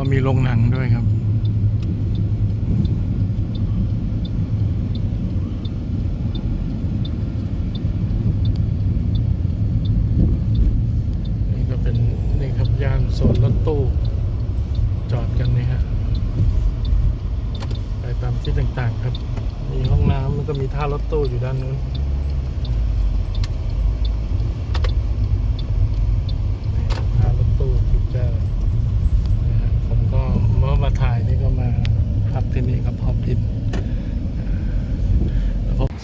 ก็มีโรงหนังด้วยครับ นี่ก็เป็น นี่ครับย่านโซนรถตู้จอดกันนี่ฮะไปตามที่ต่างๆครับ มีห้องน้ำมันก็มีท่ารถตู้อยู่ด้านนู้นครับท่ารถตู้ฟิวเจอร์นะฮะผมก็เมื่อมาถ่ายนี่ก็มาพักที่นี่ครับพอพิน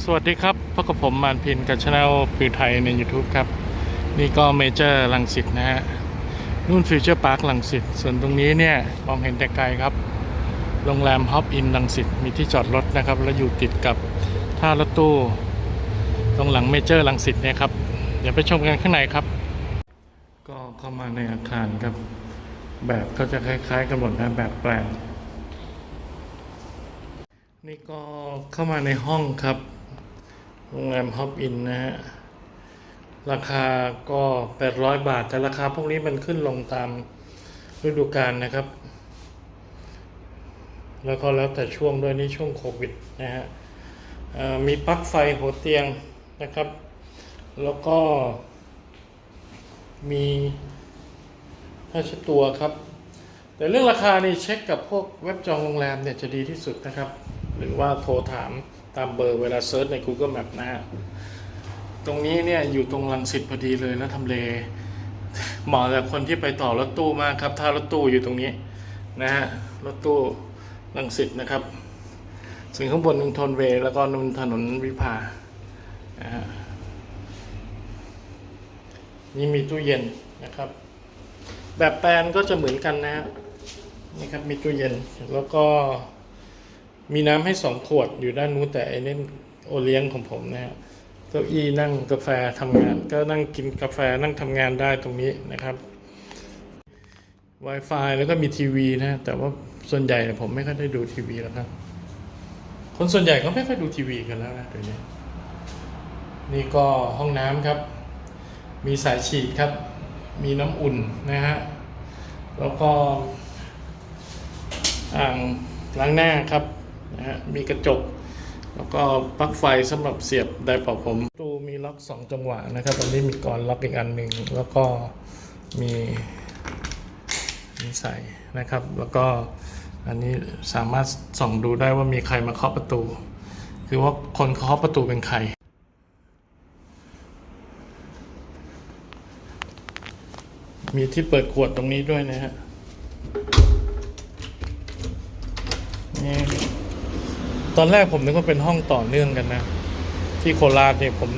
สวัสดีครับพบกับผมมานพินกับช anel ฟิวไทยใน YouTube ครับ นี่ก็เมเจอร์ลังสิตนะฮะนู่นฟิวเจอร์พาร์คลังสิตส่วนตรงนี้เนี่ยมองเห็นแต่ไกลครับ โรงแรมฮอปอินลังสิตมีที่จอดรถนะครับ แล้วอยู่ติดกับท่ารถตู้ ตรงหลังเมเจอร์ลังสิตเนี่ยครับ เดี๋ยวไปชมกันข้างในครับ ก็เข้ามาในอาคารครับ แบบก็จะคล้ายๆกันหมดนะแบบแปลงนี่ก็เข้ามาในห้องครับ โรงแรมฮอปอินนะฮะ ราคาก็ 800 บาท แต่ราคาพวกนี้มันขึ้นลงตามฤดูกาลนะครับ แล้วก็แล้วแต่ช่วงด้วยนี่ช่วงโควิดนะฮะมีปลั๊กไฟหัวเตียงนะครับ แล้วก็มีผ้าเช็ดตัวครับ แต่เรื่องราคานี่เช็คกับพวกเว็บจองโรงแรมเนี่ยจะดีที่สุดนะครับ หรือว่าโทรถาม ตามเบอร์เวลาเซิร์ชใน Google Map นะฮะตรงนี้เนี่ยอยู่ตรงลังสิตพอดีเลยแล้วทำเลเหมาะกับคนที่ไปต่อรถตู้มากครับ ถ้ารถตู้อยู่ตรงนี้นะฮะรถตู้ลังสิตนะครับส่วนข้างบนนุนทนเวแล้วก็นุนถนนวิภานะฮะนี่มีตู้เย็นนะครับ แบบแปลนก็จะเหมือนกันนะฮะนี่ครับมีตู้เย็นแล้วก็ มีน้ำให้สองขวดอยู่ด้านนู้นแต่ไอ้นี่โอเลี้ยงของผมนะฮะเก้าอี้นั่งกาแฟทำงาน ก็นั่งกินกาแฟนั่งทำงานได้ตรงนี้นะครับ Wi-Fi แล้วก็มีทีวีนะ แต่ว่าส่วนใหญ่ผมไม่ค่อยได้ดูทีวีแล้วครับ คนส่วนใหญ่ก็ไม่ค่อยดูทีวีกันแล้วนะเดี๋ยวนี้นี่ก็ห้องน้ำครับ มีสายฉีดครับ มีน้ำอุ่นนะฮะ แล้วก็อ่างล้างหน้าครับ นะฮะมีกระจก แล้วก็ปลั๊กไฟสำหรับเสียบไดร์เป่าผมประตูมีล็อกสองจังหวะนะครับตรงนี้มีกรอนล็อกอีกอันหนึ่งแล้วก็มีมีใส่นะครับ แล้วก็อันนี้สามารถส่องดูได้ว่ามีใครมาเคาะประตู คือว่าคนเคาะประตูเป็นใครมีที่เปิดขวดตรงนี้ด้วยนะฮะนี่ ตอนแรกผมนึกว่าเป็นห้องต่อเนื่องกันนะ ที่โคราชเนี่ยผม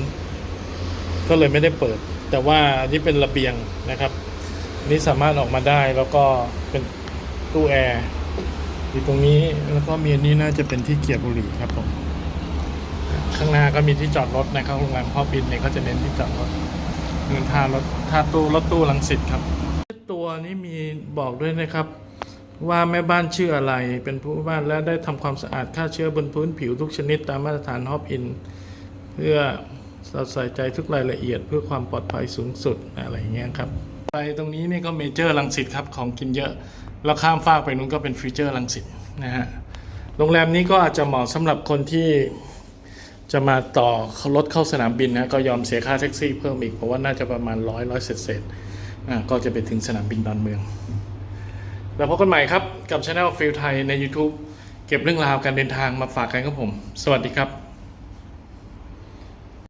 ก็เลยไม่ได้เปิด แต่ว่านี่เป็นระเบียงนะครับ นี่สามารถออกมาได้แล้วก็เป็นตู้แอร์อยู่ตรงนี้แล้วก็มีนี้น่าจะเป็นที่เกียร์บุหรี่ครับผมข้างหน้าก็มีที่จอดรถนะครับโรงแรมพ่อบินเนี่ยเขาจะเน้นที่จอดรถเงินท่ารถท่าตู้รถตู้ลังสิตครับ ตัวนี้มีบอกด้วยนะครับ ว่าแม่บ้านชื่ออะไร เป็นผู้บ้านและได้ทำความสะอาดฆ่าเชื้อบนพื้นผิวทุกชนิดตามมาตรฐานฮอปอิน เพื่อใส่ใจทุกรายละเอียดเพื่อความปลอดภัยสูงสุดอะไรอย่างเงี้ยครับ ไปตรงนี้นี่ก็เมเจอร์ลังสิตครับของกินเยอะ แล้วข้ามฟากไปนู้นก็เป็นฟิวเจอร์ลังสิตนะฮะ โรงแรมนี้ก็อาจจะเหมาะสำหรับคนที่จะมาต่อรถเข้าสนามบินนะก็ยอมเสียค่าแท็กซี่เพิ่มอีกเพราะว่าน่าจะประมาณร้อยร้อยเศษเศษก็จะไปถึงสนามบินดอนเมือง แล้วพบกันใหม่ครับ กับช anel ฟิลไทยใน YouTube เก็บเรื่องราวการเดินทางมาฝากกันครับผม สวัสดีครับ